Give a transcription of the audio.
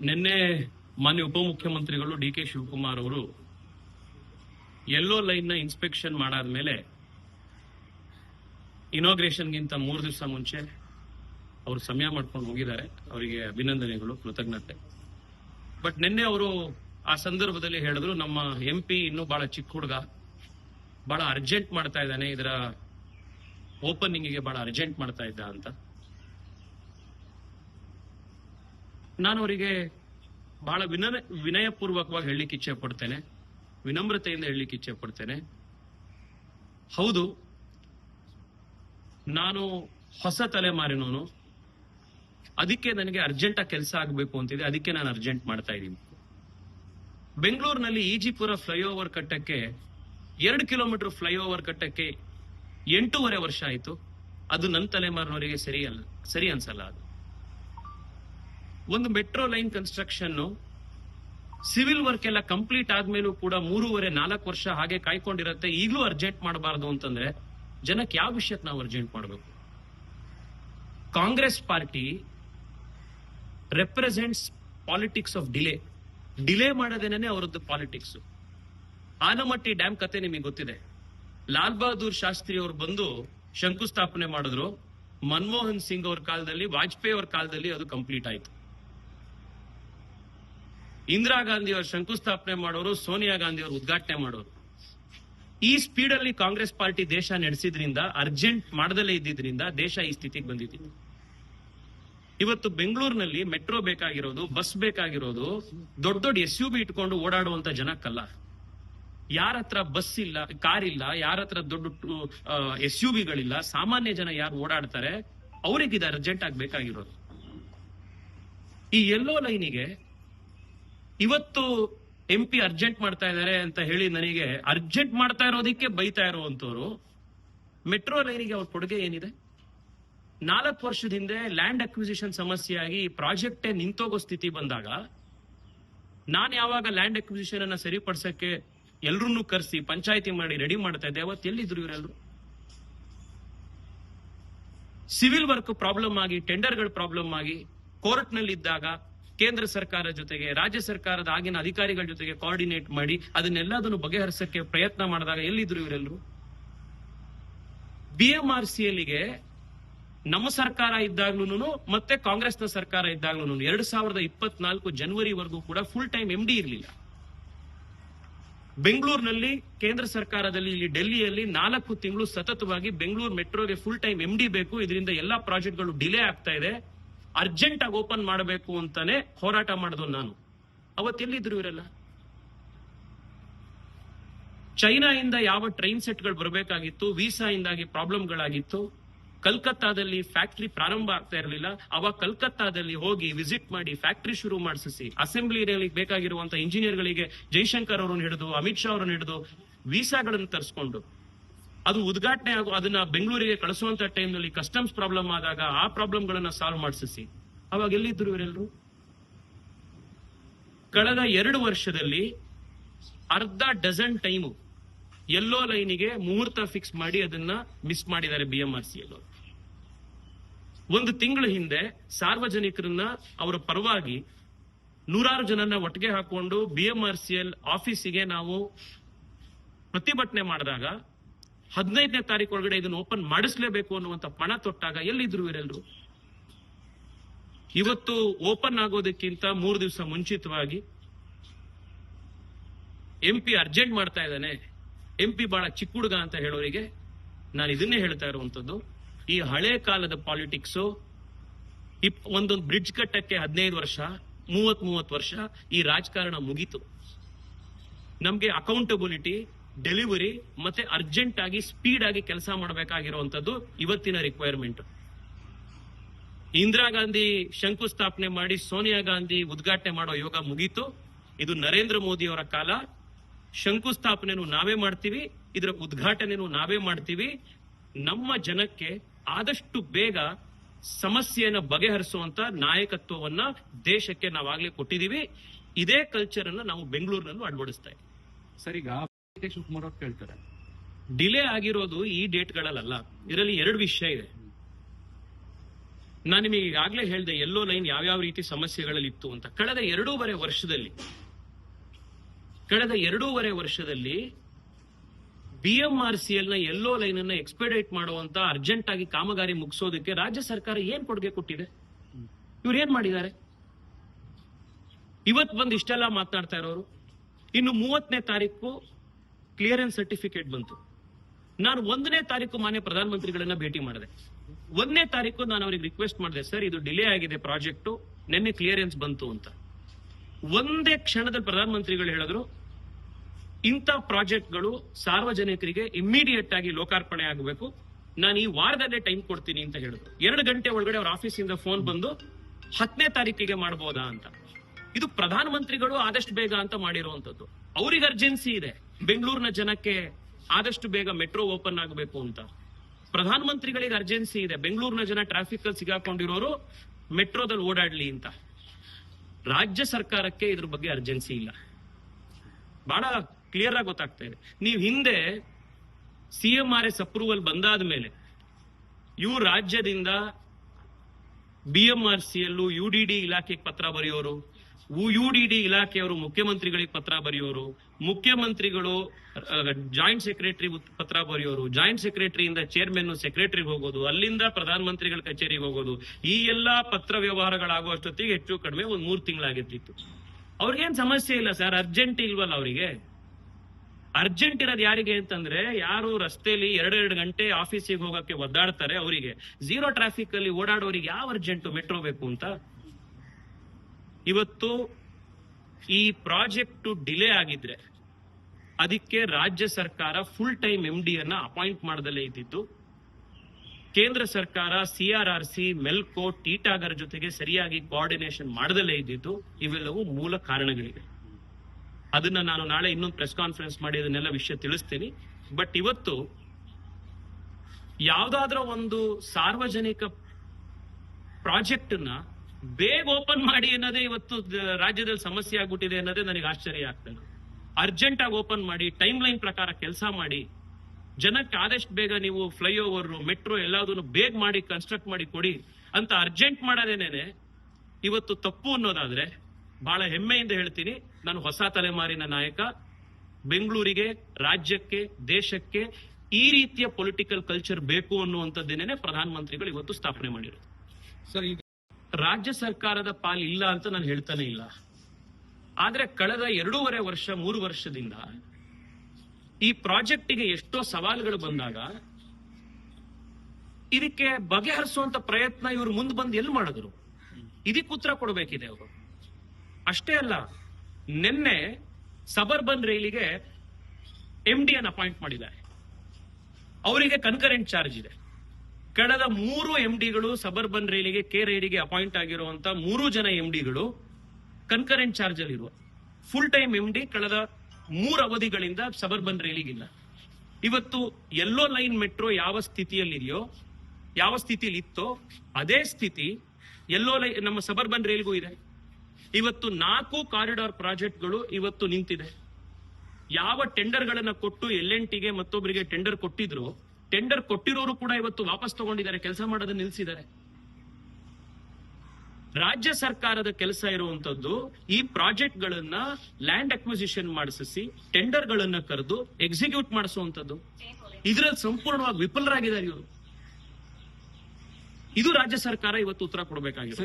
ನಿನ್ನೆ ಮಾನ್ಯ ಉಪಮುಖ್ಯಮಂತ್ರಿಗಳು ಡಿ ಕೆ ಶಿವಕುಮಾರ್ ಅವರು ಲೈನ್ನ ಇನ್ಸ್ಪೆಕ್ಷನ್ ಮಾಡಾದ್ಮೇಲೆ ಇನಾಗ್ರೇಷನ್ಗಿಂತ ಮೂರು ದಿವಸ ಮುಂಚೆ ಅವರು ಸಮಯ ಮಾಡ್ಕೊಂಡು ಹೋಗಿದ್ದಾರೆ. ಅವರಿಗೆ ಅಭಿನಂದನೆಗಳು, ಕೃತಜ್ಞತೆ. ಬಟ್ ನಿನ್ನೆ ಅವರು ಆ ಸಂದರ್ಭದಲ್ಲಿ ಹೇಳಿದ್ರು, ನಮ್ಮ ಎಂ ಪಿ ಇನ್ನೂ ಬಹಳ ಚಿಕ್ಕ ಹುಡುಗ, ಬಹಳ ಅರ್ಜೆಂಟ್ ಮಾಡ್ತಾ ಇದ್ದಾನೆ, ಇದರ ಓಪನಿಂಗಿಗೆ ಬಹಳ ಅರ್ಜೆಂಟ್ ಮಾಡ್ತಾ ಇದ್ದ ಅಂತ. ನಾನು ಅವರಿಗೆ ಬಹಳ ವಿನಯ ವಿನಯಪೂರ್ವಕವಾಗಿ ಹೇಳಲಿಕ್ಕೆ ಇಚ್ಛೆ ಪಡ್ತೇನೆ ವಿನಮ್ರತೆಯಿಂದ ಹೇಳಲಿಕ್ಕೆ ಇಚ್ಛೆ ಪಡ್ತೇನೆ ಹೌದು, ನಾನು ಹೊಸ ತಲೆಮಾರಿನವನು. ಅದಕ್ಕೆ ನನಗೆ ಅರ್ಜೆಂಟ್ ಆಗಿ ಕೆಲಸ ಆಗಬೇಕು ಅಂತಿದೆ. ಅದಕ್ಕೆ ನಾನು ಅರ್ಜೆಂಟ್ ಮಾಡ್ತಾ ಇದ್ದೀನಿ. ಬೆಂಗಳೂರಿನಲ್ಲಿ ಈಜಿಪುರ ಫ್ಲೈಓವರ್ ಕಟ್ಟಕ್ಕೆ ಎರಡು ಕಿಲೋಮೀಟರ್ ಫ್ಲೈಓವರ್ ಕಟ್ಟಕ್ಕೆ ಎಂಟೂವರೆ ವರ್ಷ ಆಯಿತು. ಅದು ನನ್ನ ತಲೆಮಾರಿನವರಿಗೆ ಸರಿ ಅಲ್ಲ ಸರಿ ಅನ್ಸಲ್ಲ ಅದು. ಒಂದು metro line construction civil work ಎಲ್ಲ ಕಂಪ್ಲೀಟ್ ಆದ್ಮೇಲೂ ಕೂಡ ಮೂರುವರೆ, ನಾಲ್ಕು ವರ್ಷ ಹಾಗೆ ಕಾಯ್ಕೊಂಡಿರತ್ತೆ. ಈಗಲೂ ಅರ್ಜೆಂಟ್ ಮಾಡಬಾರದು ಅಂತಂದ್ರೆ ಜನಕ್ಕೆ ಯಾವ ವಿಷಯಕ್ಕೆ ನಾವು ಅರ್ಜೆಂಟ್ ಮಾಡಬೇಕು? Congress party represents politics of delay delay ಮಾಡೋದೇನೇ ಅವರದ್ದು ಪಾಲಿಟಿಕ್ಸ್ ಆನಮಟ್ಟಿ ಡ್ಯಾಮ್ ಕತೆ ನಿಮಗೆ ಗೊತ್ತಿದೆ. ಲಾಲ್ ಬಹದ್ದೂರ್ ಶಾಸ್ತ್ರಿ ಅವರು ಬಂದು ಶಂಕುಸ್ಥಾಪನೆ ಮಾಡಿದ್ರು. ಮನಮೋಹನ್ ಸಿಂಗ್ ಅವ್ರ ಕಾಲದಲ್ಲಿ, ವಾಜಪೇಯಿ ಅವ್ರ ಕಾಲದಲ್ಲಿ ಅದು ಕಂಪ್ಲೀಟ್ ಆಯ್ತು. ಇಂದಿರಾ ಗಾಂಧಿ ಅವರು ಶಂಕುಸ್ಥಾಪನೆ ಮಾಡೋರು, ಸೋನಿಯಾ ಗಾಂಧಿ ಅವರು ಉದ್ಘಾಟನೆ ಮಾಡೋರು. ಈ ಸ್ಪೀಡ್ ಅಲ್ಲಿ ಕಾಂಗ್ರೆಸ್ ಪಾರ್ಟಿ ದೇಶ ನಡೆಸಿದ್ರಿಂದ, ಅರ್ಜೆಂಟ್ ಮಾಡದಲ್ಲೇ ಇದ್ದಿದ್ರಿಂದ ದೇಶ ಈ ಸ್ಥಿತಿಗೆ ಬಂದಿದೆ. ಇವತ್ತು ಬೆಂಗಳೂರಿನಲ್ಲಿ ಮೆಟ್ರೋ ಬೇಕಾಗಿರೋದು, ಬಸ್ ಬೇಕಾಗಿರೋದು, ದೊಡ್ಡ ದೊಡ್ಡ ಎಸ್ ಯು ಬಿ ಇಟ್ಕೊಂಡು ಓಡಾಡುವಂತ ಜನಕ್ಕಲ್ಲ. ಯಾರ ಹತ್ರ ಬಸ್ ಇಲ್ಲ, ಕಾರ್ ಇಲ್ಲ, ಯಾರ ಹತ್ರ ದೊಡ್ಡ ಎಸ್ ಯು ಬಿಗಳಿಲ್ಲ, ಸಾಮಾನ್ಯ ಜನ ಯಾರು ಓಡಾಡ್ತಾರೆ ಅವ್ರಿಗೆ ಇದು ಅರ್ಜೆಂಟ್ ಆಗಿ ಬೇಕಾಗಿರೋದು. ಈ ಎಲ್ಲೋ ಲೈನಿಗೆ ಇವತ್ತು ಎಂ ಪಿ ಅರ್ಜೆಂಟ್ ಮಾಡ್ತಾ ಇದ್ದಾರೆ ಅಂತ ಹೇಳಿ ನನಗೆ ಅರ್ಜೆಂಟ್ ಮಾಡ್ತಾ ಇರೋದಕ್ಕೆ ಬೈತಾ ಇರುವಂತವ್ರು ಮೆಟ್ರೋ ಲೈನಿಗೆ ಅವ್ರ ಕೊಡುಗೆ ಏನಿದೆ? ನಾಲ್ಕು ವರ್ಷದ ಹಿಂದೆ ಲ್ಯಾಂಡ್ ಅಕ್ವಿಸಿಷನ್ ಸಮಸ್ಯೆಯಾಗಿ ಪ್ರಾಜೆಕ್ಟೇ ನಿಂತೋಗೋ ಸ್ಥಿತಿ ಬಂದಾಗ ನಾನು ಯಾವಾಗ ಲ್ಯಾಂಡ್ ಅಕ್ವಿಸಿಷನ್ ಅನ್ನ ಸರಿಪಡಿಸಕ್ಕೆ ಎಲ್ರನ್ನೂ ಕರೆಸಿ ಪಂಚಾಯತಿ ಮಾಡಿ ರೆಡಿ ಮಾಡ್ತಾ ಇದ್ದೆ, ಅವತ್ತು ಎಲ್ಲಿದ್ರು ಇವರೆಲ್ಲರೂ ಸಿವಿಲ್ ವರ್ಕ್ ಪ್ರಾಬ್ಲಮ್ ಆಗಿ ಟೆಂಡರ್ಗಳು ಪ್ರಾಬ್ಲಮ್ ಆಗಿ ಕೋರ್ಟ್ನಲ್ಲಿ ಇದ್ದಾಗ ಕೇಂದ್ರ ಸರ್ಕಾರ ಜೊತೆಗೆ ರಾಜ್ಯ ಸರ್ಕಾರದ ಆಗಿನ ಅಧಿಕಾರಿಗಳ ಜೊತೆಗೆ ಕೋಆರ್ಡಿನೇಟ್ ಮಾಡಿ ಅದನ್ನೆಲ್ಲದನ್ನು ಬಗೆಹರಿಸಕ್ಕೆ ಪ್ರಯತ್ನ ಮಾಡಿದಾಗ ಎಲ್ಲಿದ್ರು ಇವರೆಲ್ಲರೂ? ಬಿ ಎಂ ಆರ್ ಸಿ ಎಲ್ಗೆ ನಮ್ಮ ಸರ್ಕಾರ ಇದ್ದಾಗ್ಲೂ ಮತ್ತೆ ಕಾಂಗ್ರೆಸ್ನ ಸರ್ಕಾರ ಇದ್ದಾಗ್ಲೂ ಎರಡ್ ಸಾವಿರದ ಇಪ್ಪತ್ನಾಲ್ಕು ಜನವರಿವರೆಗೂ ಕೂಡ ಫುಲ್ ಟೈಮ್ ಎಂ ಡಿ ಇರಲಿಲ್ಲ. ಬೆಂಗಳೂರಿನಲ್ಲಿ, ಕೇಂದ್ರ ಸರ್ಕಾರದಲ್ಲಿ, ಇಲ್ಲಿ ಡೆಲ್ಲಿಯಲ್ಲಿ ನಾಲ್ಕು ತಿಂಗಳು ಸತತವಾಗಿ ಬೆಂಗಳೂರು ಮೆಟ್ರೋಗೆ ಫುಲ್ ಟೈಮ್ ಎಂಡಿ ಬೇಕು. ಇದರಿಂದ ಎಲ್ಲಾ ಪ್ರಾಜೆಕ್ಟ್ಗಳು ಡಿಲೇ ಆಗ್ತಾ ಇದೆ. ಅರ್ಜೆಂಟ್ ಆಗಿ ಓಪನ್ ಮಾಡಬೇಕು ಅಂತಾನೆ ಹೋರಾಟ ಮಾಡಿದ್ರು ನಾನು. ಅವತ್ತೆಲ್ಲಿದ್ರು ಇವರೆಲ್ಲ? ಚೈನಾಯಿಂದ ಯಾವ ಟ್ರೈನ್ ಸೆಟ್ಗಳು ಬರಬೇಕಾಗಿತ್ತು ವೀಸಾ ಇಂದಾಗಿ ಪ್ರಾಬ್ಲಮ್ಗಳಾಗಿತ್ತು, ಕಲ್ಕತ್ತಾದಲ್ಲಿ ಫ್ಯಾಕ್ಟ್ರಿ ಪ್ರಾರಂಭ ಆಗ್ತಾ ಇರಲಿಲ್ಲ, ಅವಾಗ ಕಲ್ಕತ್ತಾದಲ್ಲಿ ಹೋಗಿ ವಿಸಿಟ್ ಮಾಡಿ ಫ್ಯಾಕ್ಟ್ರಿ ಶುರು ಮಾಡಿಸಿ ಅಸೆಂಬ್ಲಿ ಬೇಕಾಗಿರುವಂತಹ ಇಂಜಿನಿಯರ್ಗಳಿಗೆ ಜೈಶಂಕರ್ ಅವರನ್ನು ಹಿಡಿದು, ಅಮಿತ್ ಶಾ ಅವರನ್ನು ಹಿಡಿದು, ವೀಸಾಗಳನ್ನು ತರಿಸ್ಕೊಂಡು. ಅದು ಉದ್ಘಾಟನೆ ಆಗೋ ಅದನ್ನ ಬೆಂಗಳೂರಿಗೆ ಕಳಿಸುವಂತ ಟೈಮ್ನಲ್ಲಿ ಕಸ್ಟಮ್ಸ್ ಪ್ರಾಬ್ಲಮ್ ಆದಾಗ ಆ ಪ್ರಾಬ್ಲಮ್ಗಳನ್ನ ಸಾಲ್ವ್ ಮಾಡಿಸಿ ಅವಾಗ ಎಲ್ಲಿದ್ರು ಇವರೆಲ್ಲರೂ ಕಳೆದ ಎರಡು ವರ್ಷದಲ್ಲಿ ಅರ್ಧ ಡಜನ್ ಟೈಮು ಎಲ್ಲೋ ಲೈನಿಗೆ ಮುಹೂರ್ತ ಫಿಕ್ಸ್ ಮಾಡಿ ಅದನ್ನ ಮಿಸ್ ಮಾಡಿದ್ದಾರೆ ಬಿ ಎಂ ಆರ್ ಸಿ ಎಲ್ಲೋ ಒಂದು ತಿಂಗಳ ಹಿಂದೆ ಸಾರ್ವಜನಿಕರನ್ನ ಅವರ ಪರವಾಗಿ ನೂರಾರು ಜನನ್ನ ಒಟ್ಟಿಗೆ ಹಾಕೊಂಡು B M R C L ಆಫೀಸಿಗೆ ನಾವು ಪ್ರತಿಭಟನೆ ಮಾಡಿದಾಗ ಹದಿನೈದನೇ ತಾರೀಕು ಒಳಗಡೆ ಇದನ್ನು ಓಪನ್ ಮಾಡಿಸ್ಲೇಬೇಕು ಅನ್ನುವಂತ ಪಣ ತೊಟ್ಟಾಗ ಎಲ್ಲಿದ್ರು ಇವರೆಲ್ಲರೂ ಇವತ್ತು ಓಪನ್ ಆಗೋದಕ್ಕಿಂತ ಮೂರು ದಿವಸ ಮುಂಚಿತವಾಗಿ ಎಂ ಪಿ ಅರ್ಜೆಂಟ್ ಮಾಡ್ತಾ ಇದ್ದಾನೆ. ಎಂ ಪಿ ಬಹಳ ಚಿಕ್ಕ ಹುಡುಗ ಅಂತ ಹೇಳೋರಿಗೆ ನಾನು ಇದನ್ನೇ ಹೇಳ್ತಾ ಇರುವಂತದ್ದು. ಈ ಹಳೆ ಕಾಲದ ಪಾಲಿಟಿಕ್ಸು ಒಂದೊಂದು ಬ್ರಿಡ್ಜ್ ಕಟ್ಟಕ್ಕೆ ಹದಿನೈದು ವರ್ಷ ಮೂವತ್ ಮೂವತ್ತು ವರ್ಷ ಈ ರಾಜಕಾರಣ ಮುಗೀತು. ನಮ್ಗೆ ಅಕೌಂಟಬಿಲಿಟಿ ಡೆಲಿವರಿ ಮತ್ತೆ ಅರ್ಜೆಂಟ್ ಆಗಿ ಸ್ಪೀಡ್ ಆಗಿ ಕೆಲಸ ಮಾಡಬೇಕಾಗಿರುವಂತದ್ದು ಇವತ್ತಿನ ರಿಕ್ವೈರ್ಮೆಂಟ್ ಇಂದಿರಾ ಗಾಂಧಿ ಶಂಕುಸ್ಥಾಪನೆ ಮಾಡಿ ಸೋನಿಯಾ ಗಾಂಧಿ ಉದ್ಘಾಟನೆ ಮಾಡೋ ಯೋಗ ಮುಗೀತು. ಇದು ನರೇಂದ್ರ ಮೋದಿ ಅವರ ಕಾಲ. ಶಂಕುಸ್ಥಾಪನೆನೂ ನಾವೇ ಮಾಡ್ತೀವಿ, ಇದರ ಉದ್ಘಾಟನೆನೂ ನಾವೇ ಮಾಡ್ತೀವಿ. ನಮ್ಮ ಜನಕ್ಕೆ ಆದಷ್ಟು ಬೇಗ ಸಮಸ್ಯೆಯನ್ನ ಬಗೆಹರಿಸುವಂತ ನಾಯಕತ್ವವನ್ನ ದೇಶಕ್ಕೆ ನಾವಾಗ್ಲೇ ಕೊಟ್ಟಿದೀವಿ. ಇದೇ ಕಲ್ಚರ್ ಅನ್ನ ನಾವು ಬೆಂಗಳೂರಿನಲ್ಲೂ ಅಳವಡಿಸ್ತಾ ಇದ್ದೀವಿ. ಸರ್, ಈಗ ಡಿ ಕೆ ಶಿವಕುಮಾರ್ ಅವ್ರು ಕೇಳ್ತಾರೆ. ಡಿಲೇ ಆಗಿರೋದು ಈ ಡೇಟ್ಗಳಲ್ಲ ಇದರಲ್ಲಿ ಎರಡು ವಿಷಯ ಇದೆ. ನಾನು ನಿಮಗೆ ಈಗಾಗಲೇ ಹೇಳಿದೆ, ಎಲ್ಲೋ ಲೈನ್ ಯಾವ್ಯಾವ ರೀತಿ ಸಮಸ್ಯೆಗಳಲ್ಲಿ ಇತ್ತು ಅಂತ. ಕಳೆದ ಎರಡೂವರೆ ವರ್ಷದಲ್ಲಿ, ಕಳೆದ ಎರಡೂವರೆ ವರ್ಷದಲ್ಲಿ ಬಿಎಂಆರ್ಸಿಎಲ್ನ ಎಲ್ಲೋ ಲೈನ್ ಅನ್ನ ಎಕ್ಸ್ಪೆಡೈಟ್ ಮಾಡುವಂತ ಅರ್ಜೆಂಟ್ ಆಗಿ ಕಾಮಗಾರಿ ಮುಗಿಸೋದಕ್ಕೆ ರಾಜ್ಯ ಸರ್ಕಾರ ಏನ್ ಕೊಡುಗೆ ಕೊಟ್ಟಿದೆ? ಇವ್ರು ಏನ್ ಮಾಡಿದ್ದಾರೆ? ಇವತ್ ಬಂದು ಇಷ್ಟೆಲ್ಲ ಮಾತನಾಡ್ತಾ ಇರೋರು. ಇನ್ನು ಮೂವತ್ತನೇ ತಾರೀಕು ಕ್ಲಿಯರೆನ್ಸ್ ಸರ್ಟಿಫಿಕೇಟ್ ಬಂತು. ನಾನು ಒಂದನೇ ತಾರೀಕು ಮಾನ್ಯ ಪ್ರಧಾನಮಂತ್ರಿಗಳನ್ನ ಭೇಟಿ ಮಾಡಿದೆ. ಒಂದನೇ ತಾರೀಕು ನಾನು ಅವ್ರಿಗೆ ರಿಕ್ವೆಸ್ಟ್ ಮಾಡಿದೆ, ಸರ್, ಇದು ಡಿಲೇ ಆಗಿದೆ ಪ್ರಾಜೆಕ್ಟ್ ನಿನ್ನೆ ಕ್ಲಿಯರೆನ್ಸ್ ಬಂತು ಅಂತ. ಒಂದೇ ಕ್ಷಣದಲ್ಲಿ ಪ್ರಧಾನಮಂತ್ರಿಗಳು ಹೇಳಿದ್ರು, ಇಂಥ ಪ್ರಾಜೆಕ್ಟ್ಗಳು ಸಾರ್ವಜನಿಕರಿಗೆ ಇಮಿಡಿಯೇಟ್ ಆಗಿ ಲೋಕಾರ್ಪಣೆ ಆಗಬೇಕು. ನಾನು ಈ ವಾರದಲ್ಲೇ ಟೈಮ್ ಕೊಡ್ತೀನಿ ಅಂತ ಹೇಳಿದ್ರು. ಎರಡು ಗಂಟೆ ಒಳಗಡೆ ಅವ್ರ ಆಫೀಸಿಂದ ಫೋನ್ ಬಂದು, ಹತ್ತನೇ ತಾರೀಕಿಗೆ ಮಾಡಬಹುದಾ ಅಂತ. ಇದು ಪ್ರಧಾನಮಂತ್ರಿಗಳು ಆದಷ್ಟು ಬೇಗ ಅಂತ ಮಾಡಿರುವಂತದ್ದು ಅವ್ರಿಗೆ ಅರ್ಜೆನ್ಸಿ ಇದೆ. ಬೆಂಗಳೂರಿನ ಜನಕ್ಕೆ ಆದಷ್ಟು ಬೇಗ ಮೆಟ್ರೋ ಓಪನ್ ಆಗಬೇಕು ಅಂತ. ಪ್ರಧಾನಮಂತ್ರಿಗಳಿಗೆ ಅರ್ಜೆನ್ಸಿ ಇದೆ. ಬೆಂಗಳೂರಿನ ಜನ ಟ್ರಾಫಿಕ್ ಅಲ್ಲಿ ಸಿಗಾಕೊಂಡಿರೋರು ಮೆಟ್ರೋದಲ್ಲಿ ಓಡಾಡ್ಲಿ ಅಂತ. ರಾಜ್ಯ ಸರ್ಕಾರಕ್ಕೆ ಇದ್ರ ಬಗ್ಗೆ ಅರ್ಜೆನ್ಸಿ ಇಲ್ಲ. ಬಹಳ ಕ್ಲಿಯರ್ ಆಗಿ ಗೊತ್ತಾಗ್ತಾ ಇದೆ. ನೀವು ಹಿಂದೆ C M R S approval ಬಂದಾದ ಮೇಲೆ ಇವು ರಾಜ್ಯದಿಂದ ಬಿ ಎಂ ಆರ್ ಸಿ ಯಲ್ಲೂ ಯು ಡಿ ಡಿ ಇಲಾಖೆಗೆ ಪತ್ರ ಬರೆಯೋರು ಯು, ಡಿ ಡಿ ಇಲಾಖೆಯವರು ಮುಖ್ಯಮಂತ್ರಿಗಳಿಗೆ ಪತ್ರ ಬರೆಯೋರು, ಮುಖ್ಯಮಂತ್ರಿಗಳು ಜಾಯಿಂಟ್ ಸೆಕ್ರೆಟರಿ ಪತ್ರ ಬರೆಯೋರು, ಜಾಯಿಂಟ್ ಸೆಕ್ರೆಟರಿಯಿಂದ ಚೇರ್ಮನ್ ಸೆಕ್ರೆಟರಿಗೆ ಹೋಗೋದು, ಅಲ್ಲಿಂದ ಪ್ರಧಾನ ಮಂತ್ರಿಗಳ ಕಚೇರಿಗೆ ಹೋಗೋದು, ಈ ಎಲ್ಲಾ ಪತ್ರ ವ್ಯವಹಾರಗಳಾಗುವಷ್ಟೊತ್ತಿಗೆ ಹೆಚ್ಚು ಕಡಿಮೆ ಒಂದ್ ಮೂರ್ ತಿಂಗಳಾಗಿರ್ತಿತ್ತು ಅವ್ರಿಗೇನ್ ಸಮಸ್ಯೆ ಇಲ್ಲ ಸರ್, ಅರ್ಜೆಂಟ್ ಇಲ್ವಲ್ಲ ಅವರಿಗೆ? ಅರ್ಜೆಂಟ್ ಇರೋದು ಯಾರಿಗೆ ಅಂತಂದ್ರೆ, ಯಾರು ರಸ್ತೆಯಲ್ಲಿ ಎರಡೆರಡು ಗಂಟೆ ಆಫೀಸಿಗೆ ಹೋಗಕ್ಕೆ ಒದ್ದಾಡ್ತಾರೆ ಅವರಿಗೆ. ಜೀರೋ ಟ್ರಾಫಿಕ್ ಅಲ್ಲಿ ಓಡಾಡೋರಿಗೆ ಯಾವ ಅರ್ಜೆಂಟ್, ಮೆಟ್ರೋ ಬೇಕು ಅಂತ? ಇವತ್ತು ಈ ಪ್ರಾಜೆಕ್ಟ್ ಡಿಲೇ ಆಗಿದ್ರೆ ಅದಕ್ಕೆ ರಾಜ್ಯ ಸರ್ಕಾರ ಫುಲ್ ಟೈಮ್ ಎಂ ಡಿ ಅನ್ನ ಅಪಾಯಿಂಟ್ ಮಾಡದಲ್ಲೇ ಇದ್ದಿದ್ದು. ಕೇಂದ್ರ ಸರ್ಕಾರ ಸಿ ಆರ್ ಆರ್ ಸಿ ಮೆಲ್ಕೋ ಟೀಟಾಗರ್ ಜೊತೆಗೆ ಸರಿಯಾಗಿ ಕೋಆರ್ಡಿನೇಷನ್ ಮಾಡದಲ್ಲೇ ಇದ್ದಿದ್ದು. ಇವೆಲ್ಲವೂ ಮೂಲ ಕಾರಣಗಳಿವೆ. ಅದನ್ನ ನಾನು ನಾಳೆ ಇನ್ನೊಂದು ಪ್ರೆಸ್ ಕಾನ್ಫರೆನ್ಸ್ ಮಾಡಿ ಅದನ್ನೆಲ್ಲ ವಿಷಯ ತಿಳಿಸ್ತೀನಿ. ಬಟ್ ಇವತ್ತು ಯಾವುದಾದ್ರೂ ಒಂದು ಸಾರ್ವಜನಿಕ ಪ್ರಾಜೆಕ್ಟ್ ಬೇಗ ಓಪನ್ ಮಾಡಿ ಅನ್ನೋದೇ ಇವತ್ತು ರಾಜ್ಯದಲ್ಲಿ ಸಮಸ್ಯೆ ಆಗ್ಬಿಟ್ಟಿದೆ ಅನ್ನೋದೇ ನನಗೆ ಆಶ್ಚರ್ಯ ಆಗ್ತದೆ. ಅರ್ಜೆಂಟ್ ಆಗಿ ಓಪನ್ ಮಾಡಿ ಟೈಮ್ ಲೈನ್ ಪ್ರಕಾರ ಕೆಲಸ ಮಾಡಿ, ಜನಕ್ಕೆ ಆದಷ್ಟು ಬೇಗ ನೀವು ಫ್ಲೈಓವರ್, ಮೆಟ್ರೋ ಎಲ್ಲದನ್ನು ಬೇಗ ಮಾಡಿ ಕನ್ಸ್ಟ್ರಕ್ಟ್ ಮಾಡಿ ಕೊಡಿ ಅಂತ ಅರ್ಜೆಂಟ್ ಮಾಡೋದೇನೇನೆ, ಇವತ್ತು ತಪ್ಪು ಅನ್ನೋದಾದ್ರೆ ಬಹಳ ಹೆಮ್ಮೆಯಿಂದ ಹೇಳ್ತೀನಿ, ನಾನು ಹೊಸ ತಲೆಮಾರಿನ ನಾಯಕ, ಬೆಂಗಳೂರಿಗೆ, ರಾಜ್ಯಕ್ಕೆ, ದೇಶಕ್ಕೆ ಈ ರೀತಿಯ ಪೊಲಿಟಿಕಲ್ ಕಲ್ಚರ್ ಬೇಕು ಅನ್ನುವಂಥದ್ದೇನೆ ಪ್ರಧಾನಮಂತ್ರಿಗಳು ಇವತ್ತು ಸ್ಥಾಪನೆ ಮಾಡಿರೋದು. ಸರ್ ರಾಜ್ಯ ಸರ್ಕಾರದ ಪಾಲ್ ಇಲ್ಲ ಅಂತ ನಾನು ಹೇಳ್ತಾನೆ ಇಲ್ಲ. ಆದ್ರೆ ಕಳೆದ ಎರಡೂವರೆ ವರ್ಷ, ಮೂರು ವರ್ಷದಿಂದ ಈ ಪ್ರಾಜೆಕ್ಟಿಗೆ ಎಷ್ಟೋ ಸವಾಲುಗಳು ಬಂದಾಗ ಇದಕ್ಕೆ ಬಗೆಹರಿಸುವಂತ ಪ್ರಯತ್ನ ಇವರು ಮುಂದೆ ಬಂದು ಎಲ್ಲಿ ಮಾಡಿದ್ರು? ಇದಕ್ಕೆ ಉತ್ತರ ಕೊಡಬೇಕಿದೆ ಅವರು. ಅಷ್ಟೇ ಅಲ್ಲ, ನಿನ್ನೆ ಸಬರ್ಬನ್ ರೈಲಿಗೆ ಎಂ ಡಿ ಅಪಾಯಿಂಟ್ ಮಾಡಿದ್ದಾರೆ. ಅವರಿಗೆ ಕನ್ಕರೆಂಟ್ ಚಾರ್ಜ್ ಇದೆ. ಕಳೆದ ಮೂರು ಎಂ ಡಿಗಳು ಸಬರ್ಬನ್ ರೈಲಿಗೆ ಕೆ ರೈಡಿಗೆ ಅಪಾಯಿಂಟ್ ಆಗಿರುವಂತ ಮೂರು ಜನ ಎಂ ಡಿಗಳು ಕನ್ಕರೆಂಟ್ ಚಾರ್ಜ್ ಅಲ್ಲಿ ಇರುವ. ಫುಲ್ ಟೈಮ್ ಎಂ ಡಿ ಕಳೆದ ಮೂರು ಅವಧಿಗಳಿಂದ ಸಬರ್ಬನ್ ರೈಲಿಗಿಲ್ಲ. ಇವತ್ತು ಎಲ್ಲೋ ಲೈನ್ ಮೆಟ್ರೋ ಯಾವ ಸ್ಥಿತಿಯಲ್ಲಿದೆಯೋ, ಯಾವ ಸ್ಥಿತಿಯಲ್ಲಿ ಇತ್ತೋ, ಅದೇ ಸ್ಥಿತಿ ಎಲ್ಲೋ ಲೈನ್ ನಮ್ಮ ಸಬರ್ಬನ್ ರೈಲ್ಗೂ ಇದೆ. ಇವತ್ತು ನಾಲ್ಕು ಕಾರಿಡಾರ್ ಪ್ರಾಜೆಕ್ಟ್ಗಳು ಇವತ್ತು ನಿಂತಿದೆ. ಯಾವ ಟೆಂಡರ್ಗಳನ್ನು ಕೊಟ್ಟು ಎಲ್ ಎನ್ ಟಿಗೆ ಮತ್ತೊಬ್ಬರಿಗೆ ಟೆಂಡರ್ ಕೊಟ್ಟಿದ್ರು ಟೆಂಡರ್ ಕೊಟ್ಟಿರೋರು ಕೂಡ ಇವತ್ತು ವಾಪಸ್ ತಗೊಂಡಿದ್ದಾರೆ, ಕೆಲಸ ಮಾಡೋದನ್ನ ನಿಲ್ಲಿಸಿದ್ದಾರೆ ರಾಜ್ಯ ಸರ್ಕಾರದ ಕೆಲಸ ಇರುವಂತದ್ದು ಈ ಪ್ರಾಜೆಕ್ಟ್ ಗಳನ್ನ ಲ್ಯಾಂಡ್ ಅಕ್ವಿಸಿಷನ್ ಮಾಡಿಸಿ ಟೆಂಡರ್ ಗಳನ್ನ ಕರೆದು ಎಕ್ಸಿಕ್ಯೂಟ್ ಮಾಡಿಸುವಂತದ್ದು. ಇದರಲ್ಲಿ ಸಂಪೂರ್ಣವಾಗಿ ವಿಫಲರಾಗಿದ್ದಾರೆ ಇವರು. ಇದು ರಾಜ್ಯ ಸರ್ಕಾರ ಇವತ್ತು ಉತ್ತರ ಕೊಡಬೇಕಾಗಿದೆ.